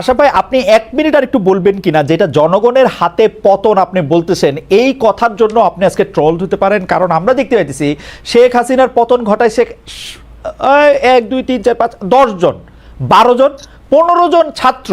আশা পাই আপনি এক মিনিট আর একটু বলবেন কিনা, যেটা জনগণের হাতে পতন আপনি বলতেছেন, এই কথার জন্য আপনি আজকে ট্রল হতে পারেন। কারণ আমরা দেখতে পাইতেছি, শেখ হাসিনার পতন ঘটায় শেখ এক, দুই, তিন, চার, পাঁচ দশজন বারো জন, পনেরো জন ছাত্র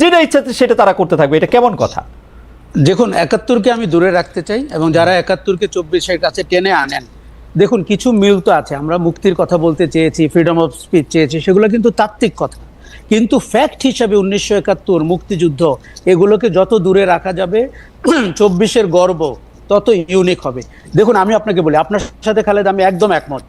যেটা ইচ্ছা সেটা তারা করতে থাকবে। এটা কেমন কথা? দেখুন একাত্তরকে আমি দূরে রাখতে চাই এবং যারা একাত্তরকে চব্বিশের কাছে টেনে আনেন দেখুন কিছু মিল তো আছে। আমরা মুক্তির কথা বলতে চেয়েছি ফ্রিডম অফ স্পিচ চেয়েছি সেগুলো কিন্তু তাত্ত্বিক কথা। কিন্তু ফ্যাক্ট হিসাবে উনিশশো একাত্তর মুক্তিযুদ্ধ এগুলোকে যত দূরে রাখা যাবে চব্বিশের গর্ব তত ইউনিক হবে। দেখুন আমি আপনাকে বলি আপনার সাথে খালেদ আমি একদম একমত।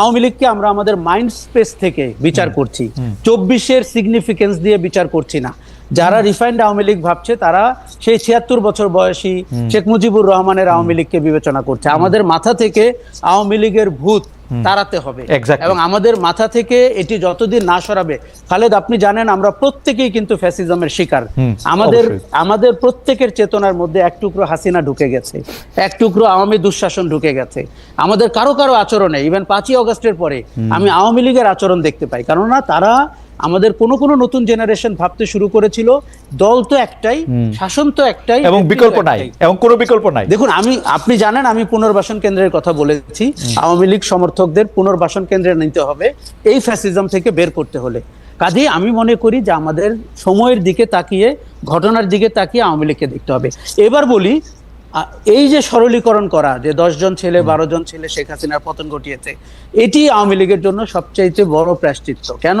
আওয়ামী লীগকে আমরা আমাদের মাইন্ড স্পেস থেকে বিচার করছি। চব্বিশের সিগনিফিকেন্স দিয়ে বিচার করছি না। যারা রিফাইন্ড আওয়ামী লীগ ভাবছে তারা সেই ছিয়াত্তর বছর বয়সী শেখ মুজিবুর রহমানের আওয়ামী লীগকে বিবেচনা করছে। আমাদের মাথা থেকে আওয়ামী লীগের ভূত তাড়াতে হবে। এবং আমাদের মাথা থেকে এটি যতদিন না সরাবে খালেদ আপনি জানেন আমরা প্রত্যেকেই কিন্তু ফ্যাসিজমের শিকার। আমাদের আমাদের প্রত্যেকের চেতনার মধ্যে এক টুকরো হাসিনা ঢুকে গেছে এক টুকরো আওয়ামী দুঃশাসন ঢুকে গেছে। আমাদের কারও কারও আচরণে ইভেন পাঁচই অগস্টের পরে আমি আওয়ামী লীগের আচরণ দেখতে পাই। কেননা তারা আমাদের কোনো কোনো নতুন জেনারেশন ভাবতে শুরু করেছিল দল তো একটাই শাসন তো একটাই এবং বিকল্প নাই এবং কোনো বিকল্প নাই। দেখুন আমি আপনি জানেন আমি পুনর্বাসন কেন্দ্রের কথা বলেছি। আওয়ামী লীগ সমর্থকদের পুনর্বাসন কেন্দ্রে নিতে হবে এই ফ্যাসিজম থেকে বের করতে হলে। কাজেই আমি মনে করি যে আমাদের সময়ের দিকে তাকিয়ে ঘটনার দিকে তাকিয়ে আওয়ামী লীগকে দেখতে হবে। এবার বলি এই যে সরলীকরণ করা যে জন ছেলে বারো জন ছেলে শেখ হাসিনার পতন ঘটিয়েছে এটি আওয়ামী লীগের জন্য সবচাইতে বড় প্রায়শ্চিত্ত। কেন?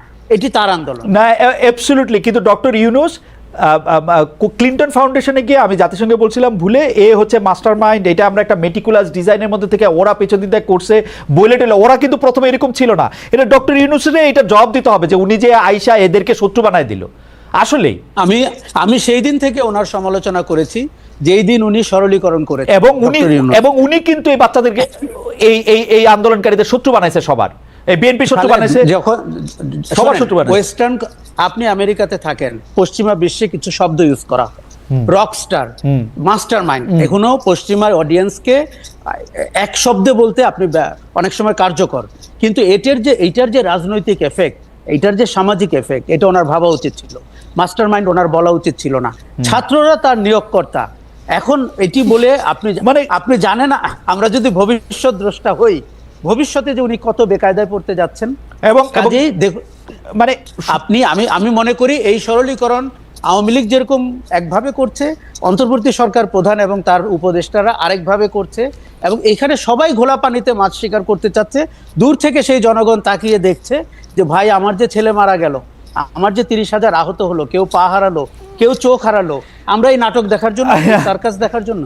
এটি তার আন্দোলন। না অ্যাবসলিউটলি কিন্তু ডক্টর ইউনুস ক্লিন্টন ফাউন্ডেশনে গিয়ে আমি জাতিসংঘে বলছিলাম ভুলে এ হচ্ছে মাস্টার মাইন্ড এটা আমরা একটা মেটিকুলাস ডিজাইনের মধ্যে থেকে ওরা পেছন দিতে করছে বলে টেলে ওরা কিন্তু প্রথমে এরকম ছিল না। এটা ডক্টর ইউনুসের এটা জবাব দিতে হবে যে উনি যে আইসা এদেরকে শত্রু বানায় দিল। আসলেই। আমি আমি সেই দিন থেকে ওনার সমালোচনা করেছি যেই দিন উনি সরলীকরণ করেছেন এবং উনি এবং উনি কিন্তু এই বাচ্চাদেরকে এই এই আন্দোলনকারীদের শত্রু বানাইছে সবার। এই বিএনপি শত্রু বানাইছে? যখন সবার শত্রু বানাইছে। ওয়েস্টার্ন আপনি আমেরিকাতে থাকেন পশ্চিমা বিশ্বে কিছু শব্দ ইউজ করা রকস্টার মাস্টার মাইন্ড এখনও পশ্চিমা অডিয়েন্সকে এক শব্দে বলতে আপনি অনেক সময় কার্যকর। কিন্তু এটার যে এইটার যে রাজনৈতিক এফেক্ট এইটার যে সামাজিক এফেক্ট এটা ওনার ভাবা উচিত ছিল। মাস্টার মাইন্ড ওনার বলা উচিত ছিল না। ছাত্ররা তার নিয়োগকর্তা। এখন এটি বলে আপনি মানে- মানে আপনি জানেন না, আমরা যদি ভবিষ্যৎ দ্রষ্টা হই ভবিষ্যতে যে উনি কত বেকায়দায় পড়তে যাচ্ছেন। এবং কাজেই দেখ- মানে আপনি আমি আমি মনে করি এই সরলীকরণ আওয়ামী লীগ যেরকম একভাবে করছে অন্তর্বর্তী সরকার প্রধান এবং তার উপদেষ্টারা আরেকভাবে করছে এবং এখানে সবাই ঘোলা পানিতে মাছ শিকার করতে চাচ্ছে দূর থেকে সেই জনগণ তাকিয়ে দেখছে যে ভাই আমার যে ছেলে মারা গেল আমার যে তিরিশ হাজার আহত হলো কেউ পা হারালো কেউ চোখ হারালো আমরা এই নাটক দেখার জন্য সার্কাস দেখার জন্য।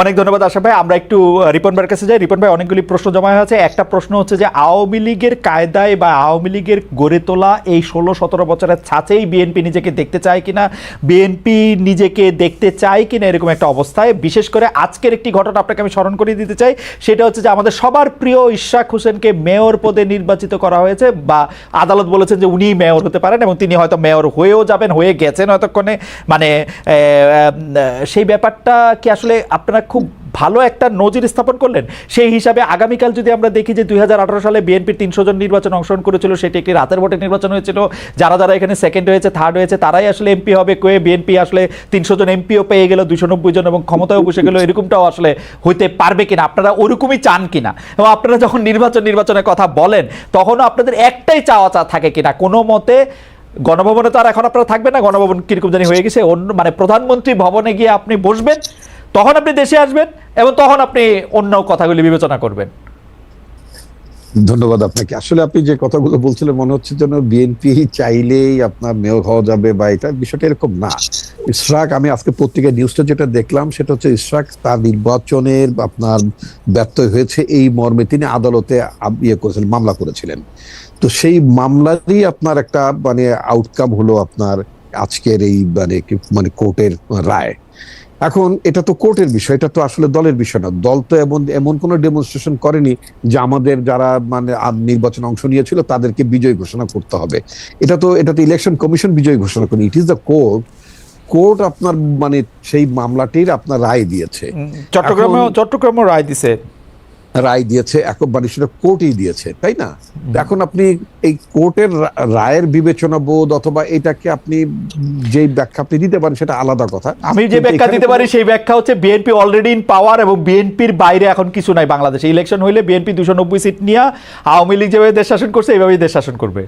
অনেক ধন্যবাদ আশা ভাই। আমরা একটু রিপন ভাইয়ের কাছে যাই। রিপন ভাই অনেকগুলি প্রশ্ন জমা হয়েছে একটা প্রশ্ন হচ্ছে যে আওয়ামী লীগের কায়দায় বা আওয়ামী লীগের গড়ে তোলা এই ষোলো সতেরো বছরের ছাঁচেই বিএনপি নিজেকে দেখতে চায় কিনা বিএনপি নিজেকে দেখতে চায় কিনা এরকম একটা অবস্থায়। বিশেষ করে আজকের একটি ঘটনা আপনাকে আমি স্মরণ করিয়ে দিতে চাই। সেটা হচ্ছে যে আমাদের সবার প্রিয় ইশাক হোসেনকে মেয়র পদে নির্বাচিত করা হয়েছে বা আদালত বলেছেন যে উনি মেয়র হতে পারেন এবং তিনি হয়তো মেয়র হয়েও যাবেন হয়ে গেছেন হয়তক্ষণে মানে সেই ব্যাপারটা কি আসলে আপনারা খুব ভালো একটা নজির স্থাপন করলেন? সেই হিসাবে আগামীকাল যদি আমরা দেখি যে দু হাজার আঠারো সালে বিএনপির তিনশো জন নির্বাচন অংশগ্রহণ করেছিল, সেটি একটি রাতের ভোটে নির্বাচন হয়েছিল। যারা যারা এখানে সেকেন্ড হয়েছে থার্ড হয়েছে, তারাই আসলে এমপি হবে। কয়ে বিএনপি আসলে তিনশো জন এমপিও পেয়ে গেল দুশো নব্বই জন এবং ক্ষমতায় বসে গেল। এরকমটাও আসলে হইতে পারবে কিনা? আপনারা ওরকমই চান কিনা? এবং আপনারা যখন নির্বাচন নির্বাচনের কথা বলেন, তখনও আপনাদের একটাই চাওয়া চা থাকে কিনা? কোনো মতে গণভবনে তো আর এখন আপনারা থাকবেন না, গণভবন কীরকম জানি হয়ে গেছে। অন্য মানে প্রধানমন্ত্রী ভবনে গিয়ে আপনি বসবেন, তখন আপনি দেশে আসবেন এবং তখন আপনি অন্য কথাগুলি বিবেচনা করবেন। ধন্যবাদ আপনাকে। আসলে আপনি যে কথাগুলো বলছিলেন, মনে হচ্ছে যেন বিএনপি চাইলেই আপনার মেয়র হওয়া যাবে বা এটা বিষয়টা এরকম না। ইশরাক, আমি আজকে পত্রিকায় নিউজটা যেটা দেখলাম, সেটা হচ্ছে ইশরাক, তার নির্বাচনের আপনার ব্যর্থ হয়েছে এই মর্মে। তিনি আদালতে ইয়ে করেছিলেন, মামলা করেছিলেন। তো সেই মামলারই আপনার একটা মানে আউটকাম হলো আপনার আজকের এই মানে মানে কোর্টের রায়। এখন এটা তো কোর্টের বিষয় এটা তো আসলে দলের বিষয় না। দল তো এমন এমন কোনো ডেমনস্ট্রেশন করেনি যে আমাদের যারা মানে নির্বাচনে অংশ নিয়েছিল তাদেরকে বিজয় ঘোষণা করতে হবে। এটা তো এটা তো ইলেকশন কমিশন বিজয় ঘোষণা করেনি। It is the court court আপনার মানে সেই মামলাটির আপনার রায় দিয়েছে। চট্টগ্রামেও এখন- চট্টগ্রামও রায় দিছে। রায় দিয়েছে মানে সেটা কোর্টই দিয়েছে তাই না? এখন আপনি এই কোর্টের রায়ের বিবেচনা বোধ অথবা এটাকে আপনি যেই ব্যাখ্যা আপনি দিতে পারেন সেটা আলাদা কথা। আমি যে ব্যাখ্যা দিতে পারি সেই ব্যাখ্যা হচ্ছে বিএনপি অলরেডি ইন পাওয়ার এবং বিএনপির বাইরে এখন কিছু নাই বাংলাদেশে। ইলেকশন হইলে বিএনপি দুশো নব্বই সিট নিয়ে আওয়ামী লীগ যেভাবে দেশ শাসন করছে এইভাবেই দেশ শাসন করবে।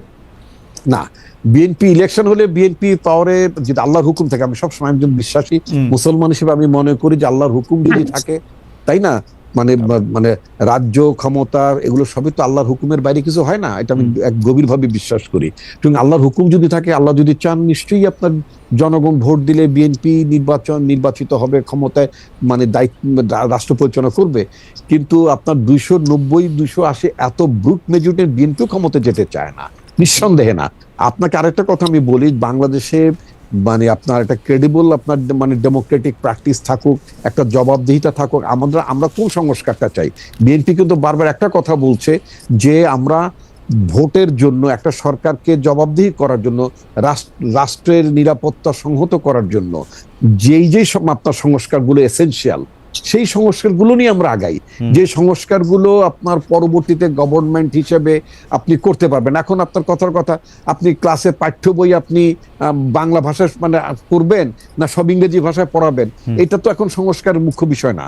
না বিএনপি ইলেকশন হলে বিএনপি পাওয়ারে যদি আল্লাহর হুকুম থাকে আমি সবসময় একজন বিশ্বাসী মুসলমান হিসেবে আমি মনে করি যে আল্লাহর হুকুম যদি থাকে তাই না? মানে মানে রাজ্য ক্ষমতা এগুলো সবই তো আল্লাহর হুকুমের বাইরে কিছু হয় না। এটা আমি এক গভীরভাবে বিশ্বাস করি। এবং আল্লাহর হুকুম যদি থাকে আল্লাহ যদি চান নিশ্চয়ই আপনার জনগণ ভোট দিলে বিএনপি নির্বাচন নির্বাচিত হবে ক্ষমতায় মানে দায়িত্ব রাষ্ট্র পরিচালনা করবে। কিন্তু আপনার দুইশো নব্বই দুইশো আশি এত ব্রুট মেজরিটির বিএনপি ক্ষমতা যেতে চায় না। নিঃসন্দেহে না। আপনাকে আরেকটা কথা আমি বলি বাংলাদেশে মানে আপনার একটা ক্রেডিবল আপনার মানে ডেমোক্রেটিক প্র্যাকটিস থাকুক, একটা জবাবদিহিতা থাকুক, আমাদের, আমরা কোন সংস্কারটা চাই? বিএনপি কিন্তু বারবার একটা কথা বলছে যে আমরা ভোটের জন্য, একটা সরকারকে জবাবদিহি করার জন্য রাষ্ট্রের নিরাপত্তা সংহত করার জন্য, যেই যেই আপনার সংস্কারগুলো এসেনশিয়াল সেই সংস্কারগুলো নিয়ে আমরা আগাই। যে সংস্কারগুলো আপনার পরবর্তীতে গভর্নমেন্ট হিসেবে আপনি করতে পারবেন। এখন আপনার কথার কথা আপনি ক্লাসে পাঠ্য বই আপনি বাংলা ভাষায় মানে করবেন না সব ইংরেজি ভাষায় পড়াবেন? এটা তো এখন সংস্কারের মুখ্য বিষয় না।